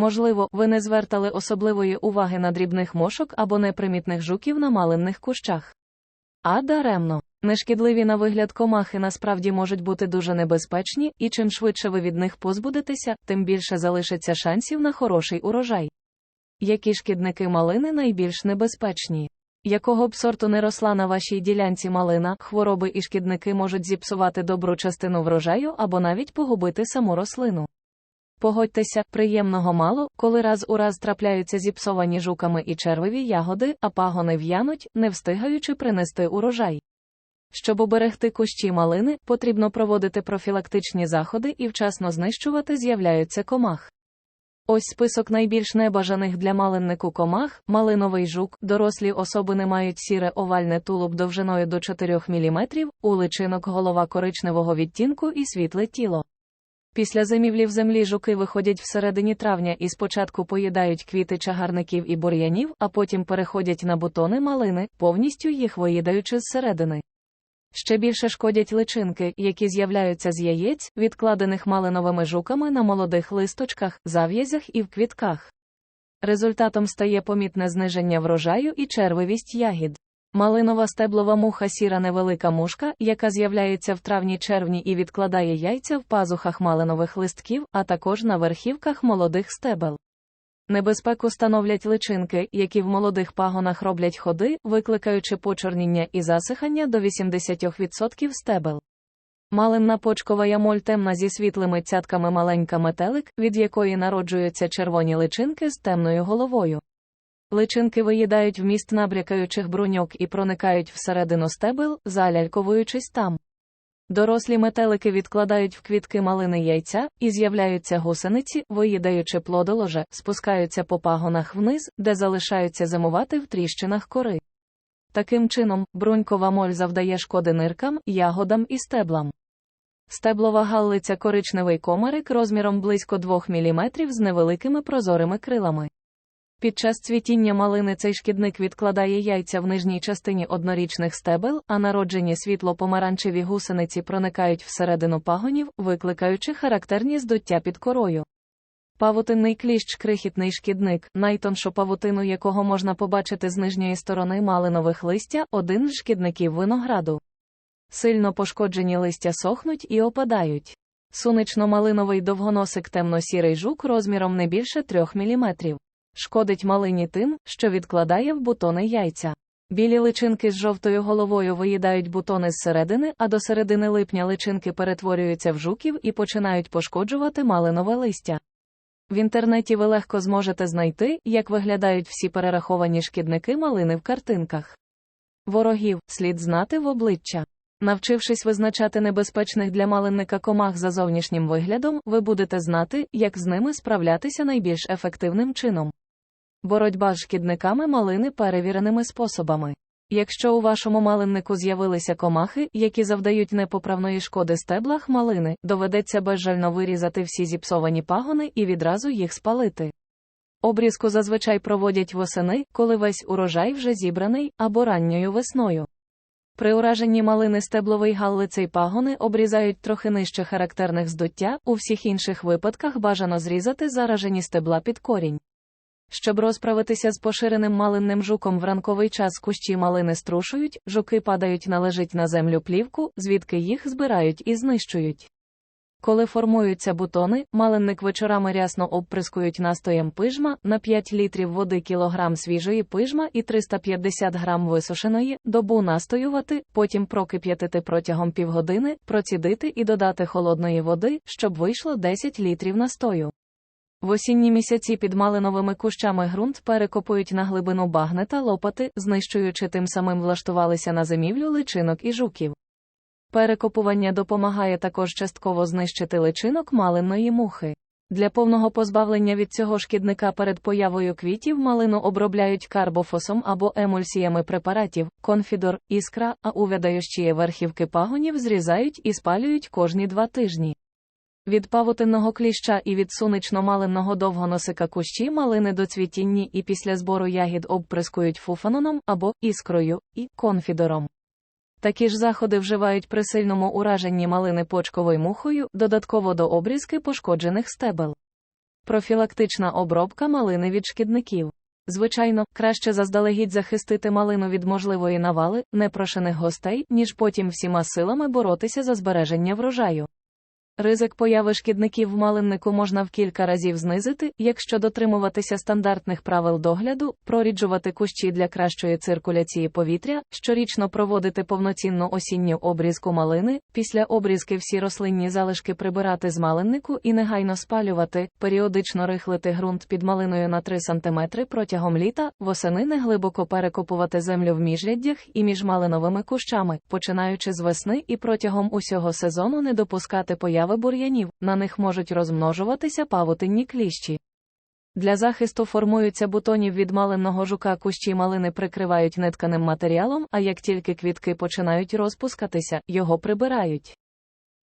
Можливо, ви не звертали особливої уваги на дрібних мошок або непримітних жуків на малинних кущах. А даремно. Нешкідливі на вигляд комахи насправді можуть бути дуже небезпечні, і чим швидше ви від них позбудетеся, тим більше залишиться шансів на хороший урожай. Які шкідники малини найбільш небезпечні? Якого б сорту не росла на вашій ділянці малина, хвороби і шкідники можуть зіпсувати добру частину врожаю або навіть погубити саму рослину. Погодьтеся, приємного мало, коли раз у раз трапляються зіпсовані жуками і червиві ягоди, а пагони в'януть, не встигаючи принести урожай. Щоб уберегти кущі малини, потрібно проводити профілактичні заходи і вчасно знищувати з'являються комах. Ось список найбільш небажаних для малиннику комах, малиновий жук, дорослі особини мають сіре овальне тулуб довжиною до 4 мм, у личинок голова коричневого відтінку і світле тіло. Після зимівлі в землі жуки виходять всередині травня і спочатку поїдають квіти чагарників і бур'янів, а потім переходять на бутони малини, повністю їх виїдаючи зсередини. Ще більше шкодять личинки, які з'являються з яєць, відкладених малиновими жуками на молодих листочках, зав'язях і в квітках. Результатом стає помітне зниження врожаю і червивість ягід. Малинова стеблова муха сіра невелика мушка, яка з'являється в травні-червні і відкладає яйця в пазухах малинових листків, а також на верхівках молодих стебел. Небезпеку становлять личинки, які в молодих пагонах роблять ходи, викликаючи почорніння і засихання до 80% стебел. Малинна почкова ямоль темна зі світлими цятками маленька метелик, від якої народжуються червоні личинки з темною головою. Личинки виїдають вміст набрякаючих бруньок і проникають всередину стебел, заляльковуючись там. Дорослі метелики відкладають в квітки малини яйця, і з'являються гусениці, виїдаючи плодоложе, спускаються по пагонах вниз, де залишаються зимувати в тріщинах кори. Таким чином, брунькова моль завдає шкоди ниркам, ягодам і стеблам. Стеблова галлиця коричневий комарик розміром близько 2 мм з невеликими прозорими крилами. Під час цвітіння малини цей шкідник відкладає яйця в нижній частині однорічних стебел, а народжені світло-помаранчеві гусениці проникають всередину пагонів, викликаючи характерні здуття під корою. Павутинний кліщ крихітний шкідник, найтоншу павутину якого можна побачити з нижньої сторони малинових листя, один з шкідників винограду. Сильно пошкоджені листя сохнуть і опадають. Сунично-малиновий довгоносик темно-сірий жук розміром не більше 3 мм. Шкодить малині тим, що відкладає в бутони яйця. Білі личинки з жовтою головою виїдають бутони зсередини, а до середини липня личинки перетворюються в жуків і починають пошкоджувати малинове листя. В інтернеті ви легко зможете знайти, як виглядають всі перераховані шкідники малини в картинках. Ворогів слід знати в обличчя. Навчившись визначати небезпечних для малинника комах за зовнішнім виглядом, ви будете знати, як з ними справлятися найбільш ефективним чином. Боротьба з шкідниками малини перевіреними способами. Якщо у вашому малиннику з'явилися комахи, які завдають непоправної шкоди стеблах малини, доведеться безжально вирізати всі зіпсовані пагони і відразу їх спалити. Обрізку зазвичай проводять восени, коли весь урожай вже зібраний, або ранньою весною. При ураженні малини стебловий галлицей пагони обрізають трохи нижче характерних здуття, у всіх інших випадках бажано зрізати заражені стебла під корінь. Щоб розправитися з поширеним малинним жуком в ранковий час кущі малини струшують, жуки падають належить на землю плівку, звідки їх збирають і знищують. Коли формуються бутони, малинник вечорами рясно обприскують настоєм пижма на 5 літрів води кілограм свіжої пижма і 350 грам висушеної, добу настоювати, потім прокип'ятити протягом півгодини, процідити і додати холодної води, щоб вийшло 10 літрів настою. В осінні місяці під малиновими кущами ґрунт перекопують на глибину багнета лопати, знищуючи тим самим влаштувалися на зимівлю личинок і жуків. Перекопування допомагає також частково знищити личинок малинної мухи. Для повного позбавлення від цього шкідника перед появою квітів малину обробляють карбофосом або емульсіями препаратів, конфідор, іскра, а у видающі верхівки пагонів зрізають і спалюють кожні два тижні. Від павутинного кліща і від сунично-малинного довгоносика кущі малини до цвітінні і після збору ягід обприскують фуфаноном або іскрою і конфідором. Такі ж заходи вживають при сильному ураженні малини почковою мухою, додатково до обрізки пошкоджених стебел. Профілактична обробка малини від шкідників. Звичайно, краще заздалегідь захистити малину від можливої навали, непрошених гостей, ніж потім всіма силами боротися за збереження врожаю. Ризик появи шкідників в малиннику можна в кілька разів знизити, якщо дотримуватися стандартних правил догляду, проріджувати кущі для кращої циркуляції повітря, щорічно проводити повноцінну осінню обрізку малини, після обрізки всі рослинні залишки прибирати з малиннику і негайно спалювати, періодично рихлити ґрунт під малиною на 3 см протягом літа, восени неглибоко перекопувати землю в міжряддях і між малиновими кущами, починаючи з весни і протягом усього сезону не допускати появи бур'янів, на них можуть розмножуватися павутинні кліщі. Для захисту формуються бутонів від малинного жука кущі малини прикривають нетканим матеріалом, а як тільки квітки починають розпускатися, його прибирають.